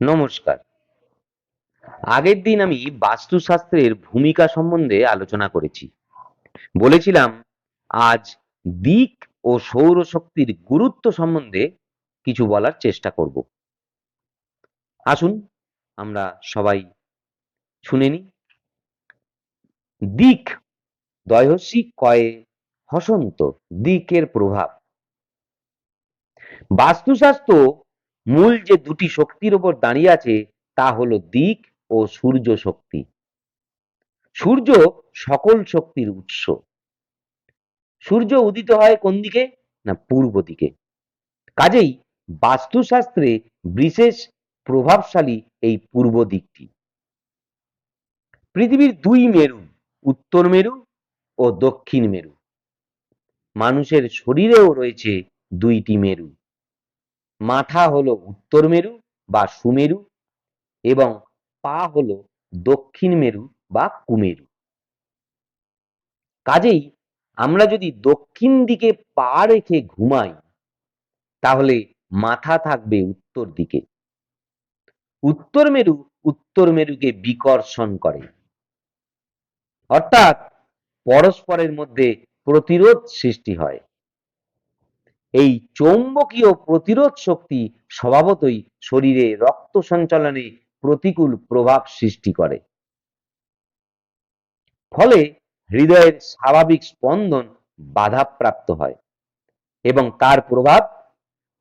নমস্কার। আগের দিন আমি বাস্তুশাস্ত্রের ভূমিকা সম্বন্ধে আলোচনা করেছি। বলেছিলাম, আজ দিক ও সৌরশক্তির গুরুত্ব সম্বন্ধে কিছু বলার চেষ্টা করব। আসুন, আমরা সবাই শুনে নিই। দিক দয়সী কয়ে হসন্ত, দিকের প্রভাব। বাস্তুশাস্ত্র মূল যে দুটি শক্তির উপর দাঁড়িয়ে আছে, তা হলো দিক ও সূর্য শক্তি। সূর্য সকল শক্তির উৎস। সূর্য উদিত হয় কোন দিকে? না, পূর্ব দিকে। কাজেই বাস্তুশাস্ত্রে বিশেষ প্রভাবশালী এই পূর্ব দিকটি। পৃথিবীর দুই মেরু, উত্তর মেরু ও দক্ষিণ মেরু। মানুষের শরীরেও রয়েছে দুইটি মেরু। মাথা হলো উত্তর মেরু বা সুমেরু এবং পা হলো দক্ষিণ মেরু বা কুমেরু। কাজেই আমরা যদি দক্ষিণ দিকে পা রেখে ঘুমাই, তাহলে মাথা থাকবে উত্তর দিকে। উত্তর মেরু উত্তর মেরুকে বিকর্ষণ করে। অর্থাৎ পরস্পরের মধ্যে প্রতিরোধ সৃষ্টি হয়। এই চৌম্বকীয় প্রতিরোধ শক্তি স্বভাবতই শরীরে রক্ত সঞ্চালনে প্রতিকূল প্রভাব সৃষ্টি করে। ফলে হৃদয়ের স্বাভাবিক স্পন্দন বাধাপ্রাপ্ত হয় এবং তার প্রভাব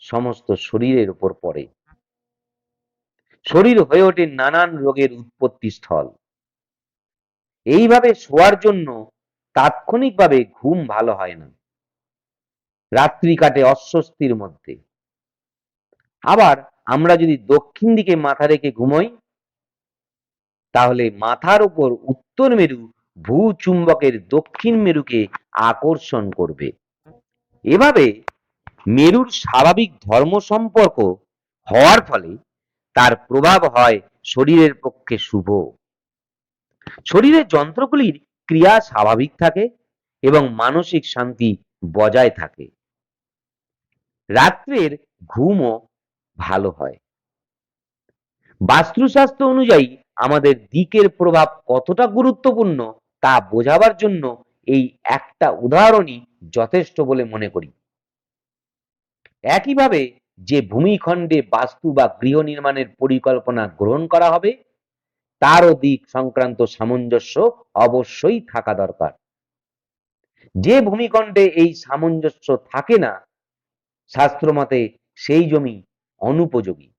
সমস্ত শরীরের উপর পড়ে। শরীর হয়ে ওঠে নানান রোগের উৎপত্তি স্থল। এইভাবে শোয়ার জন্য তাৎক্ষণিকভাবে ঘুম ভালো হয় না। রাত্রি কাটে অস্বস্তির মধ্যে। আবার আমরা যদি দক্ষিণ দিকে মাথা রেখে ঘুমোই, তাহলে মাথার উপর উত্তর মেরু ভূচুম্বকের দক্ষিণ মেরুকে আকর্ষণ করবে। এভাবে মেরুর স্বাভাবিক ধর্ম সম্পর্ক হওয়ার ফলে তার প্রভাব হয় শরীরের পক্ষে শুভ। শরীরের যন্ত্রগুলির ক্রিয়া স্বাভাবিক থাকে এবং মানসিক শান্তি বজায় থাকে। রাত্রের ঘুমও ভালো হয়। বাস্তুশাস্ত্র অনুযায়ী আমাদের দিকের প্রভাব কতটা গুরুত্বপূর্ণ তা বোঝাবার জন্য এই একটা উদাহরণই যথেষ্ট বলে মনে করি। একইভাবে যে ভূমিখণ্ডে বাস্তু বা গৃহ নির্মাণের পরিকল্পনা গ্রহণ করা হবে, তারও দিক সংক্রান্ত সামঞ্জস্য অবশ্যই থাকা দরকার। যে ভূমিখণ্ডে এই সামঞ্জস্য থাকে না শাস্ত্রমতে সেই জমি অনুপযোগী।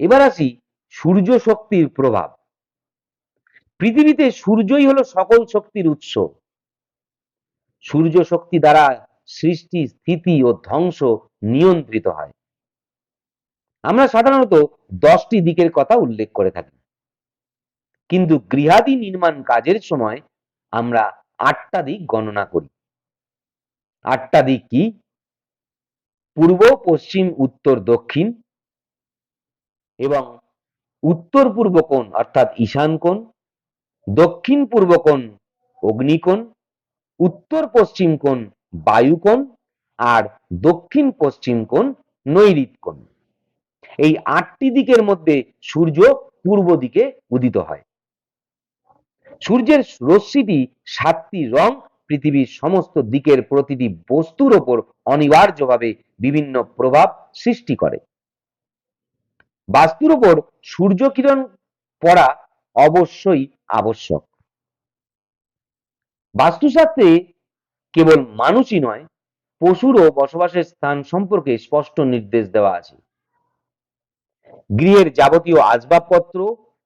এবার আসি সূর্য শক্তির প্রভাব। পৃথিবীতে সূর্যই হলো সকল শক্তির উৎস। সূর্য শক্তি দ্বারা সৃষ্টি, স্থিতি ও ধ্বংস নিয়ন্ত্রিত হয়। আমরা সাধারণত দশটি দিকের কথা উল্লেখ করে থাকি। কিন্তু গৃহাদি নির্মাণ কাজের সময় আমরা আটটা দিক গণনা করি। আটটা দিক কি? পূর্ব, পশ্চিম, উত্তর, দক্ষিণ এবং উত্তর পূর্ব কোণ অর্থাৎ ঈশান কোণ, দক্ষিণ পূর্ব কোণ অগ্নিকোণ উত্তর পশ্চিম কোণ বায়ুকোণ আর দক্ষিণ পশ্চিম কোণ নৈরিত কোণ। এই আটটি দিকের মধ্যে সূর্য পূর্ব দিকে উদিত হয়। সূর্যের রশ্মিটি সাতটি রং পৃথিবীর সমস্ত দিকের প্রতিটি বস্তুর ওপর অনিবার্যভাবে বিভিন্ন প্রভাব সৃষ্টি করে। বাস্তুর ওপর সূর্য কিরণ পড়া অবশ্যই আবশ্যক। বাস্তুশাস্ত্রে কেবল মানুষই নয়, পশুরও বসবাসের স্থান সম্পর্কে স্পষ্ট নির্দেশ দেওয়া আছে। গৃহের যাবতীয় আসবাবপত্র,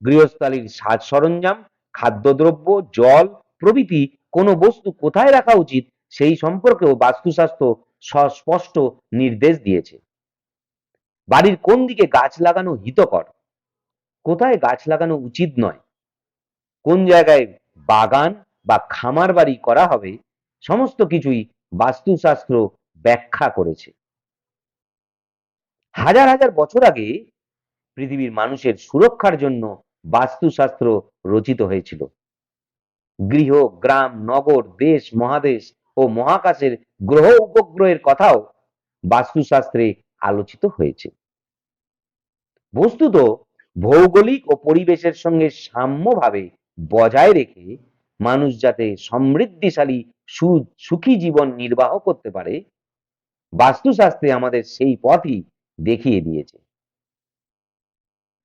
গৃহস্থালির সাজ সরঞ্জাম, খাদ্যদ্রব্য, জল প্রভৃতি কোনো বস্তু কোথায় রাখা উচিত সেই সম্পর্কেও বাস্তুশাস্ত্র স্পষ্ট নির্দেশ দিয়েছে। বাড়ির কোন দিকে গাছ লাগানো হিতকর? কোথায় গাছ লাগানো উচিত নয়? কোন জায়গায় বাগান বা খামার বাড়ি করা হবে? সমস্ত কিছুই বাস্তুশাস্ত্র ব্যাখ্যা করেছে। হাজার হাজার বছর আগে পৃথিবীর মানুষের সুরক্ষার জন্য বাস্তুশাস্ত্র রচিত হয়েছিল। গৃহ, গ্রাম, নগর, দেশ, মহাদেশ ও মহাকাশের গ্রহ উপগ্রহের কথাও বাস্তুশাস্ত্রে আলোচিত হয়েছে। বস্তুত ভৌগোলিক ও পরিবেশের সঙ্গে সাম্যভাবে বজায় রেখে মানুষ যাতে সমৃদ্ধিশালী সুখী জীবন নির্বাহ করতে পারে, বাস্তুশাস্ত্রে আমাদের সেই পথই দেখিয়ে দিয়েছে।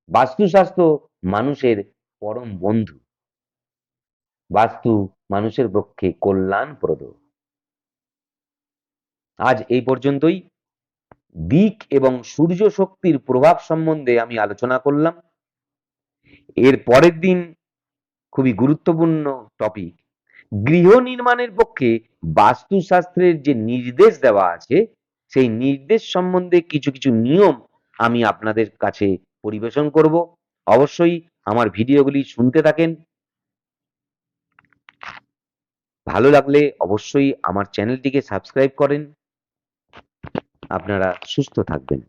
বাস্তুশাস্ত্র মানুষের পরম বন্ধু। বাস্তু মানুষের পক্ষে কল্যাণপ্রদ। আজ এই পর্যন্তই। দিক এবং সূর্য শক্তির প্রভাব সম্বন্ধে আমি আলোচনা করলাম। এর পরের দিন খুবই গুরুত্বপূর্ণ টপিক গৃহ নির্মাণের পক্ষে বাস্তুশাস্ত্রের যে নির্দেশ দেওয়া আছে, সেই নির্দেশ সম্বন্ধে কিছু কিছু নিয়ম আমি আপনাদের কাছে পরিবেশন করব। অবশ্যই আমার ভিডিওগুলি শুনতে থাকেন। ভালো লাগলে অবশ্যই আমার চ্যানেলটিকে সাবস্ক্রাইব করেন। আপনারা সুস্থ থাকবেন।